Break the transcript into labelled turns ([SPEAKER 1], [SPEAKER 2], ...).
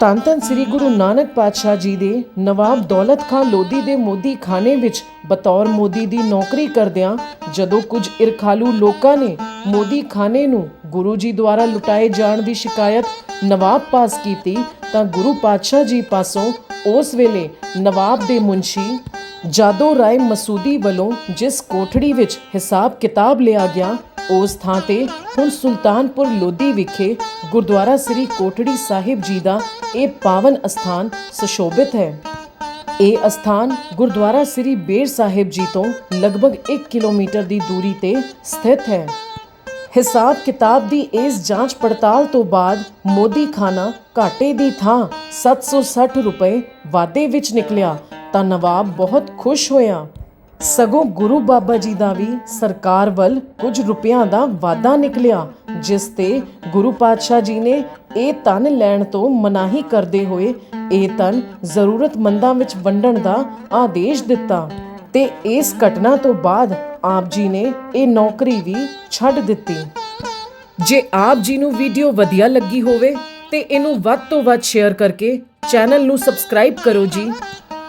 [SPEAKER 1] ਧੰਨ ਧੰਨ ਸ੍ਰੀ ਗੁਰੂ ਨਾਨਕ ਪਾਤਸ਼ਾਹ ਜੀ ਦੇ ਨਵਾਬ ਦੌਲਤ ਖਾਨ ਲੋਧੀ ਦੇ ਮੋਦੀ ਖਾਨੇ ਵਿੱਚ ਬਤੌਰ ਮੋਦੀ ਦੀ ਨੌਕਰੀ ਕਰਦਿਆਂ ਜਦੋਂ ਕੁਝ ਇਰਖਾਲੂ ਲੋਕਾਂ ਨੇ ਮੋਦੀ ਖਾਨੇ ਨੂੰ ਗੁਰੂ ਜੀ ਦੁਆਰਾ ਲੁਟਾਏ ਜਾਣ ਦੀ ਸ਼ਿਕਾਇਤ ਨਵਾਬ ਪਾਸ ਕੀਤੀ ਤਾਂ ਗੁਰੂ ਪਾਤਸ਼ਾਹ ਜੀ ਪਾਸੋਂ ਉਸ ਵੇਲੇ ਨਵਾਬ ਦੇ ਮੁੰਸ਼ੀ ਜਾਦੋ ਰਾਏ ਮਸੂਦੀ ਵੱਲੋਂ ਜਿਸ ਕੋਠੜੀ ਵਿੱਚ ਹਿਸਾਬ ਕਿਤਾਬ ਲਿਆ ਗਿਆ ਉਸ ਥਾਂ ਤੇ ਹੁਣ ਸੁਲਤਾਨਪੁਰ ਲੋਧੀ ਵਿਖੇ ਗੁਰਦੁਆਰਾ ਸ੍ਰੀ ਕੋਠੜੀ ਸਾਹਿਬ ਜੀ ਦਾ ਇਹ ਪਾਵਨ ਅਸਥਾਨ ਸੁਸ਼ੋਭਿਤ ਹੈ। ਇਹ ਅਸਥਾਨ ਗੁਰਦੁਆਰਾ ਸ੍ਰੀ ਬੇਰ ਸਾਹਿਬ ਜੀ ਤੋਂ ਲਗਭਗ 1 ਕਿਲੋਮੀਟਰ ਦੀ ਦੂਰੀ ਤੇ ਸਥਿਤ ਹੈ। ਹਿਸਾਬ ਕਿਤਾਬ ਦੀ ਇਸ ਜਾਂਚ ਪੜਤਾਲ ਤੋਂ ਬਾਅਦ ਮੋਦੀ ਖਾਨਾ ਘਾਟੇ ਦੀ ਥਾਂ 760 ਰੁਪਏ ਵਾਧੇ ਵਿੱਚ ਨਿਕਲਿਆ ਤਾਂ ਨਵਾਬ ਬਹੁਤ ਖੁਸ਼ ਹੋਇਆ। ਸਗੋਂ ਗੁਰੂ ਬਾਬਾ ਜੀ ਦਾ ਵੀ ਸਰਕਾਰ ਵੱਲ ਕੁਝ ਰੁਪਿਆਂ ਦਾ ਵਾਧਾ ਨਿਕਲਿਆ, ਜਿਸ ਤੇ ਗੁਰੂ ਪਾਤਸ਼ਾਹ ਜੀ ਨੇ ਇਹ ਧਨ ਲੈਣ ਤੋਂ ਮਨਾਹੀ ਕਰਦੇ ਹੋਏ ਇਹ ਧਨ ਜ਼ਰੂਰਤਮੰਦਾਂ ਵਿੱਚ ਵੰਡਣ ਦਾ ਆਦੇਸ਼ ਦਿੱਤਾ ਤੇ ਇਸ ਘਟਨਾ ਤੋਂ ਬਾਅਦ ਆਪ ਜੀ ਨੇ ਇਹ ਨੌਕਰੀ ਵੀ ਛੱਡ ਦਿੱਤੀ। ਜੇ ਆਪ ਜੀ ਨੂੰ ਵੀਡੀਓ ਵਧੀਆ ਲੱਗੀ ਹੋਵੇ ਤੇ ਇਹਨੂੰ ਵੱਧ ਤੋਂ ਵੱਧ ਸ਼ੇਅਰ ਕਰਕੇ ਚੈਨਲ ਨੂੰ ਸਬਸਕ੍ਰਾਈਬ ਕਰੋ ਜੀ।